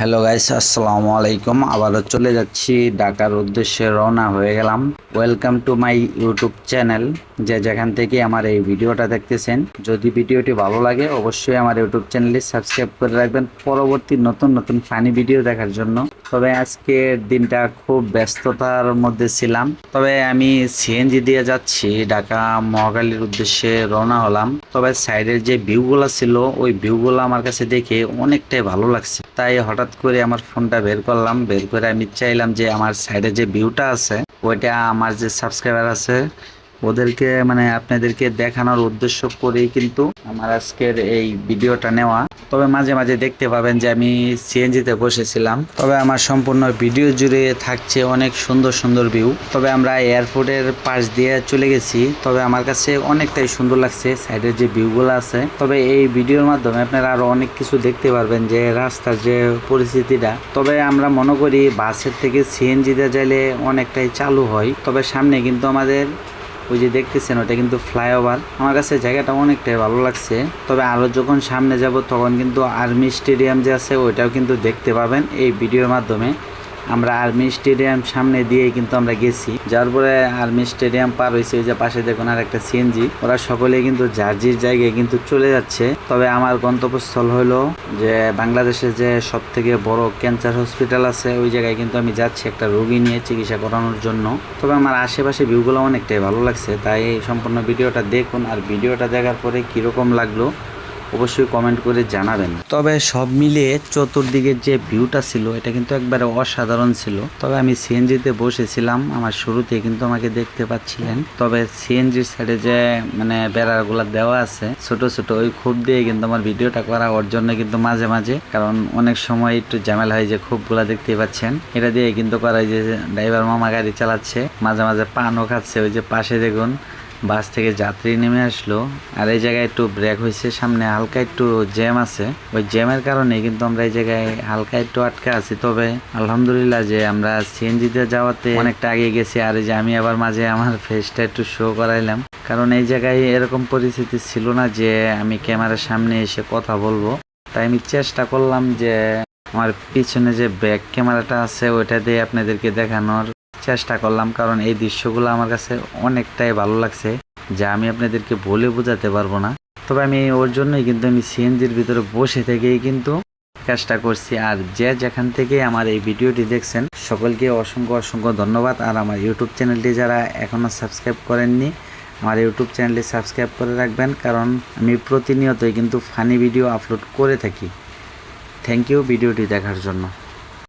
Hello guys আসসালামু আলাইকুম আবারও চলে যাচ্ছি। ঢাকার উদ্দেশ্যে রওনা হয়ে গেলাম। Welcome to my YouTube channel যে যেখান থেকে আমার এই ভিডিওটা দেখতেছেন, যদি ভিডিওটি ভালো লাগে, অবশ্যই আমার ইউটিউব চ্যানেলটি সাবস্ক্রাইব করে রাখবেন। পরবর্তী নতুন নতুন ফানি ভিডিও দেখার জন্য। তবে আজকের দিনটা খুব ব্যস্ততার মধ্যে ছিলাম। তবে আমি সিএনজি দিয়ে যাচ্ছি, ঢাকা মহাকালীর উদ্দেশ্যে রওনা হলাম। তবে সাইডের যে ভিউগুলো ছিল, ওই ভিউগুলো আমার কাছে দেখে অনেকটাই ভালো লাগছে। তাই হঠাৎ করে আমার ফোনটা বের করলাম। বের করে আমি চাইলাম যে আমার সাইডে যে ভিউটা আছে, ওইটা আমার যে সাবস্ক্রাইবার আছে ওদেরকে মানে আপনাদেরকে দেখানোর উদ্দেশ্য করেই কিন্তু আমার আজকের এই ভিডিওটা নেওয়া। তবে মাঝে মাঝে দেখতে পাবেন যে আমি সিএনজিতে বসেছিলাম। তবে আমার সম্পূর্ণ ভিডিও জুড়ে থাকছে অনেক সুন্দর সুন্দর ভিউ তবে আমরা এয়ারপোর্টের পাশ দিয়ে চলে গেছি। তবে আমার কাছে অনেকটাই সুন্দর লাগছে সাইডের যে ভিউগুলো আছে। তবে এই ভিডিওর মাধ্যমে আপনারা আরও অনেক কিছু দেখতে পারবেন যে রাস্তার যে পরিস্থিতিটা। তবে আমরা মনে করি বাসের থেকে সিএনজিতে যাইলে অনেকটাই চালু হয়। তবে সামনে কিন্তু আমাদের ওই যে দেখতেছেন, ওটা কিন্তু ফ্লাইওভার। আমার কাছে জায়গাটা অনেকটাই ভালো লাগছে। তবে আরও যখন সামনে যাব, তখন কিন্তু আর্মি স্টেডিয়াম যে আছে, ওইটাও কিন্তু দেখতে পাবেন এই ভিডিওর মাধ্যমে। আমরা আর্মি স্টেডিয়াম সামনে দিয়ে কিন্তু আমরা গেছি। যার পরে আর্মি স্টেডিয়াম পার হয়েছে ওই যে পাশে দেখুন আর একটা সিএনজি। ওরা সকলে কিন্তু জার্জির জায়গায় কিন্তু চলে যাচ্ছে। তবে আমার গন্তব্যস্থল হলো যে বাংলাদেশের যে সব থেকে বড় ক্যান্সার হসপিটাল আছে, ওই জায়গায় কিন্তু আমি যাচ্ছি একটা রোগী নিয়ে চিকিৎসা করানোর জন্য। তবে আমার আশেপাশে ভিউগুলো অনেকটাই ভালো লাগছে, তাই সম্পূর্ণ ভিডিওটা দেখুন। আর ভিডিওটা দেখার পরে কীরকম লাগল অবশ্যই কমেন্ট করে জানাবেন। তবে সব মিলিয়ে চতুর্দিকের যে ভিউটা ছিল, এটা কিন্তু একবারে অসাধারণ ছিল। তবে আমি সিএনজিতে বসেছিলাম, আমার শুরুতে কিন্তু আমাকে দেখতে পাচ্ছিলেন। তবে সিএনজির সাইডে যে মানে বেড়াগুলা দেওয়া আছে, ছোট ছোট ওই খুব দিয়ে কিন্তু আমার ভিডিওটা করা ওর জন্য কিন্তু মাঝে মাঝে। কারণ অনেক সময় একটু ঝামেলা হয় যে খুবগুলা দেখতে পাচ্ছেন। এটা দিয়ে কিন্তু করা যে ড্রাইভার মামা গাড়ি চালাচ্ছে, মাঝে মাঝে পানও খাচ্ছে, ওই যে পাশে দেখুন। বাস থেকে যাত্রী নেমে আসলো। আর এই জায়গায় একটু ব্রেক হয়েছে, সামনে হালকা একটু জ্যাম আছে। ওই জ্যামের কারণে কিন্তু আমরা এই জায়গায় হালকা একটু আটকে আছি। তবে আলহামদুলিল্লাহ যে আমরা সিএনজিতে যাওয়াতে অনেকটা আগে গেছি। আর এই যে আমি আবার মাঝে আমার ফেসটা একটু শো করাইলাম। কারণ এই জায়গায় এরকম পরিস্থিতি ছিল না যে আমি ক্যামেরার সামনে এসে কথা বলব। তাই আমি চেষ্টা করলাম যে আমার পিছনে যে ব্যাক ক্যামেরাটা আছে, ওইটা দিয়ে আপনাদেরকে দেখানোর। চেষ্টা করলাম, কারণ এই দৃশ্যগুলো আমার কাছে অনেকটাই ভালো লাগছে, যা আমি আপনাদেরকে বলে বোঝাতে পারব না। তবে আমি ওর জন্যই কিন্তু আমি সিএনজির ভিতরে বসে থেকেই কিন্তু কাজটা করছি। আর যে যেখান থেকে আমার এই ভিডিওটি দেখছেন, সকলকে অসংখ্য অসংখ্য ধন্যবাদ। আর আমার ইউটিউব চ্যানেলটি যারা এখনও সাবস্ক্রাইব করেননি, আমার ইউটিউব চ্যানেলটি সাবস্ক্রাইব করে রাখবেন, কারণ আমি প্রতিনিয়তই কিন্তু ফানি ভিডিও আপলোড করে থাকি। থ্যাংক ইউ ভিডিওটি দেখার জন্য।